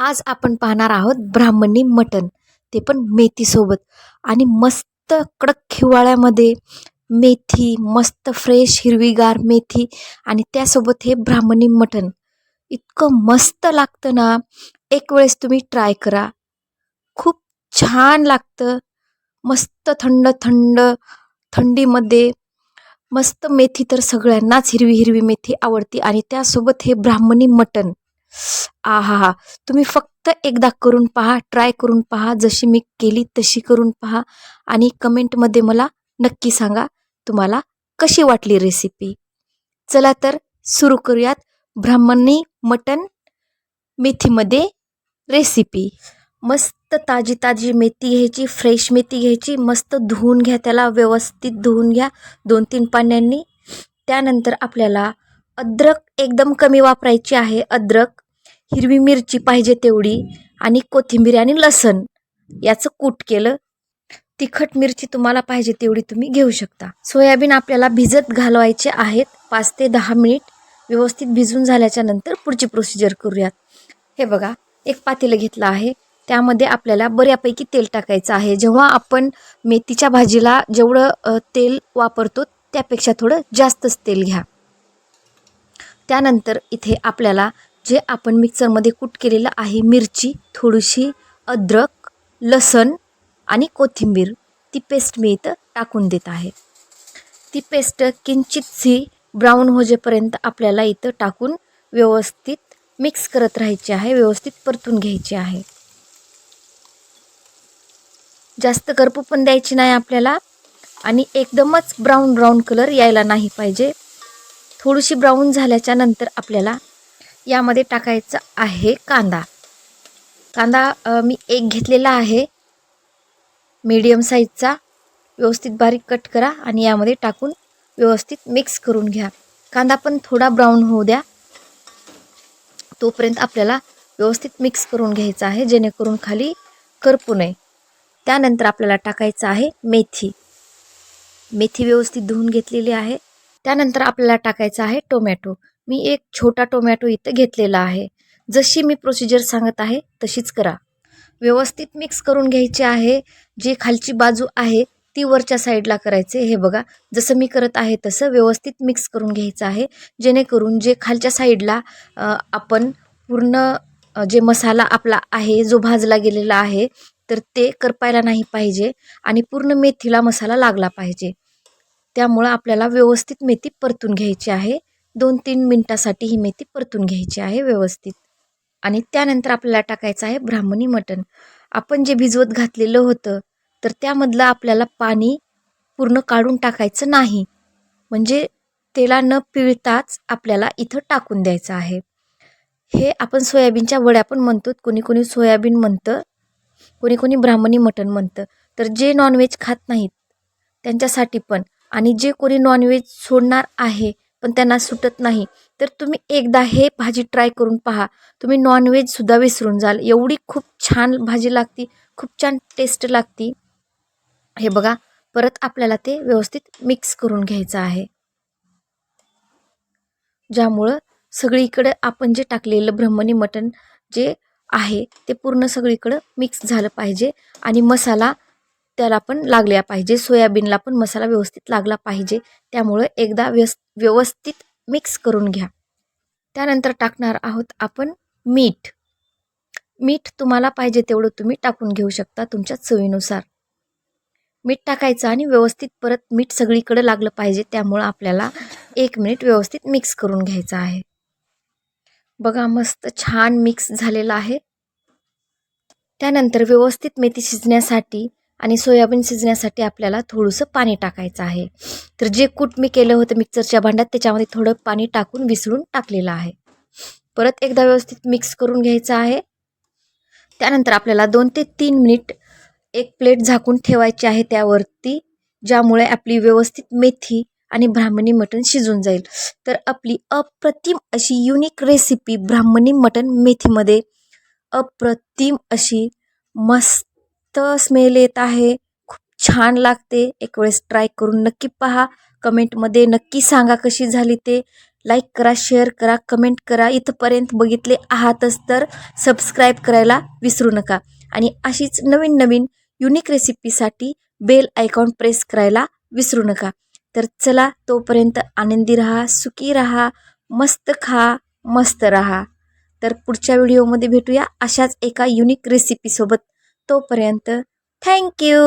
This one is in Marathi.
आज आपण पाहणार आहोत ब्राह्मणी मटण. ते पण मेथीसोबत. आणि मस्त कडक हिवाळ्यामध्ये मेथी मस्त फ्रेश हिरवीगार मेथी आणि त्यासोबत हे ब्राह्मणी मटण. इतकं मस्त लागतं ना. एक वेळेस तुम्ही ट्राय करा. खूप छान लागतं. मस्त थंड थंड थंडीमध्ये. मस्त मेथी तर सगळ्यांनाच हिरवी हिरवी मेथी आवडते. आणि त्यासोबत हे ब्राह्मणी मटण. आहा हा तुम्ही फक्त एकदा करून पहा ट्राय करून पहा जशी मी केली तशी करून पहा आणि कमेंटमध्ये मला नक्की सांगा तुम्हाला कशी वाटली रेसिपी चला तर सुरू करूयात ब्राह्मणी मटन मेथीमध्ये रेसिपी मस्त ताजी ताजी मेथी घ्यायची फ्रेश मेथी घ्यायची मस्त धुवून घ्या त्याला व्यवस्थित धुवून घ्या दोन तीन पाण्याने. त्यानंतर आपल्याला अद्रक एकदम कमी वापरायची आहे अद्रक. हिरवी मिरची पाहिजे तेवढी आणि कोथिंबीर आणि लसण. याचं कूट केलं. तिखट मिरची तुम्हाला पाहिजे तेवढी तुम्ही घेऊ शकता. सोयाबीन आपल्याला भिजत घालवायचे आहेत. पाच ते दहा मिनिट व्यवस्थित भिजून झाल्याच्यानंतर पुढची प्रोसिजर करूयात. हे बघा एक पातेलं घेतलं आहे. त्यामध्ये आपल्याला बऱ्यापैकी तेल टाकायचं आहे. जेव्हा आपण मेथीच्या भाजीला जेवढं तेल वापरतो त्यापेक्षा थोडं जास्तच तेल घ्या. त्यानंतर इथे आपल्याला जे आपण मिक्सरमध्ये कूट केलेलं आहे मिरची थोडीशी अद्रक लसण आणि कोथिंबीर ती पेस्ट मी इथं टाकून देत आहे. ती पेस्ट किंचितशी ब्राऊन होजेपर्यंत आपल्याला इथं टाकून व्यवस्थित मिक्स करत राहायचे आहे व्यवस्थित परतून घ्यायचे आहे. जास्त करपू पण द्यायची नाही आपल्याला आणि एकदमच ब्राऊन ब्राऊन कलर यायला नाही पाहिजे. थोडीशी ब्राऊन झाल्याच्यानंतर आपल्याला यामध्ये टाकायचा आहे कांदा. कांदा मी एक घेतलेला आहे. मीडियम साईजचा. व्यवस्थित बारीक कट करा आणि यामध्ये टाकून व्यवस्थित मिक्स करून घ्या. कांदा पण थोडा ब्राऊन होऊ द्या. तोपर्यंत आपल्याला व्यवस्थित मिक्स करून घ्यायचा आहे जेणेकरून खाली करपू नये. त्यानंतर आपल्याला टाकायचं आहे मेथी. मेथी व्यवस्थित धुवून घेतलेली आहे. त्यानंतर आपल्याला टाकायचं आहे टोमॅटो. मी एक छोटा टोमॅटो इथं घेतलेला आहे. जशी मी प्रोसिजर सांगत आहे तशीच करा. व्यवस्थित मिक्स करून घ्यायचे आहे. जी खालची बाजू आहे ती वरच्या साईडला करायचे. हे बघा जसं मी करत आहे तसं व्यवस्थित मिक्स करून घ्यायचं आहे. जेणेकरून जे खालच्या साईडला आपण पूर्ण जे मसाला आपला आहे जो भाजला गेलेला आहे तर ते करपायला नाही पाहिजे आणि पूर्ण मेथीला मसाला लागला पाहिजे. त्यामुळं आपल्याला व्यवस्थित मेथी परतून घ्यायची आहे. दोन तीन मिनटासाठी ही मेथी परतून घ्यायची आहे व्यवस्थित. आणि त्यानंतर आपल्याला टाकायचं आहे ब्राह्मणी मटण. आपण जे भिजवत घातलेलं होतं तर त्यामधलं आपल्याला पाणी पूर्ण काढून टाकायचं नाही. म्हणजे तेला न पिळताच आपल्याला इथं टाकून द्यायचं आहे. हे आपण सोयाबीनच्या वड्या पण म्हणतो कोणी कोणी सोयाबीन म्हणतं कोणी कोणी ब्राह्मणी मटण म्हणतं. तर जे नॉनव्हेज खात नाहीत त्यांच्यासाठी पण. आणि जे कोणी नॉनव्हेज सोडणार आहे पण त्यांना सुटत नाही. तर तुम्ही एकदा हे भाजी ट्राय करून पहा. तुम्ही नॉनव्हेजसुद्धा विसरून जाल. एवढी खूप छान भाजी लागती खूप छान टेस्ट लागती. हे बघा परत आपल्याला ते व्यवस्थित मिक्स करून घ्यायचं आहे. ज्यामुळं सगळीकडं आपण जे टाकलेलं ब्रह्मणी मटण जे आहे ते पूर्ण सगळीकडं मिक्स झालं पाहिजे. आणि मसाला त्याला पण लागल्या पाहिजे. सोयाबीनला पण मसाला व्यवस्थित लागला पाहिजे. त्यामुळं एकदा व्यस व्यवस्थित मिक्स करून घ्या. त्यानंतर टाकणार आहोत आपण मीठ. मीठ तुम्हाला पाहिजे तेवढं तुम्ही टाकून घेऊ शकता तुमच्या चवीनुसार. मीठ टाकायचं आणि व्यवस्थित परत मीठ सगळीकडे लागलं पाहिजे. त्यामुळं आपल्याला एक मिनिट व्यवस्थित मिक्स करून घ्यायचं आहे. बघा मस्त छान मिक्स झालेलं आहे. त्यानंतर व्यवस्थित मेथी शिजण्यासाठी आणि सोयाबीन शिजण्यासाठी आपल्याला थोडंसं पाणी टाकायचं आहे. तर जे कूट मी केलं होतं मिक्सरच्या भांड्यात त्याच्यामध्ये थोडं पाणी टाकून विसरून टाकलेलं आहे. परत एकदा व्यवस्थित मिक्स करून घ्यायचं आहे. त्यानंतर आपल्याला दोन ते तीन मिनिट एक प्लेट झाकून ठेवायची आहे त्यावरती ज्यामुळे आपली व्यवस्थित मेथी आणि ब्राह्मणी मटण शिजून जाईल. तर आपली अप्रतिम अशी युनिक रेसिपी ब्राह्मणी मटण मेथीमध्ये अप्रतिम अशी मस्त स्मेल येत आहे. खूप छान लागते. एक वेळेस ट्राय करून नक्की पहा. कमेंटमध्ये नक्की सांगा कशी झाली ते. लाईक करा शेअर करा कमेंट करा. इथंपर्यंत बघितले आहातच तर सबस्क्राईब करायला विसरू नका. आणि अशीच नवीन नवीन युनिक रेसिपीसाठी बेल आयकॉन प्रेस करायला विसरू नका. तर चला तोपर्यंत आनंदी राहा सुखी राहा मस्त खा मस्त राहा. तर पुढच्या व्हिडिओमध्ये भेटूया अशाच एका युनिक रेसिपीसोबत तोपर्यंत थँक्यू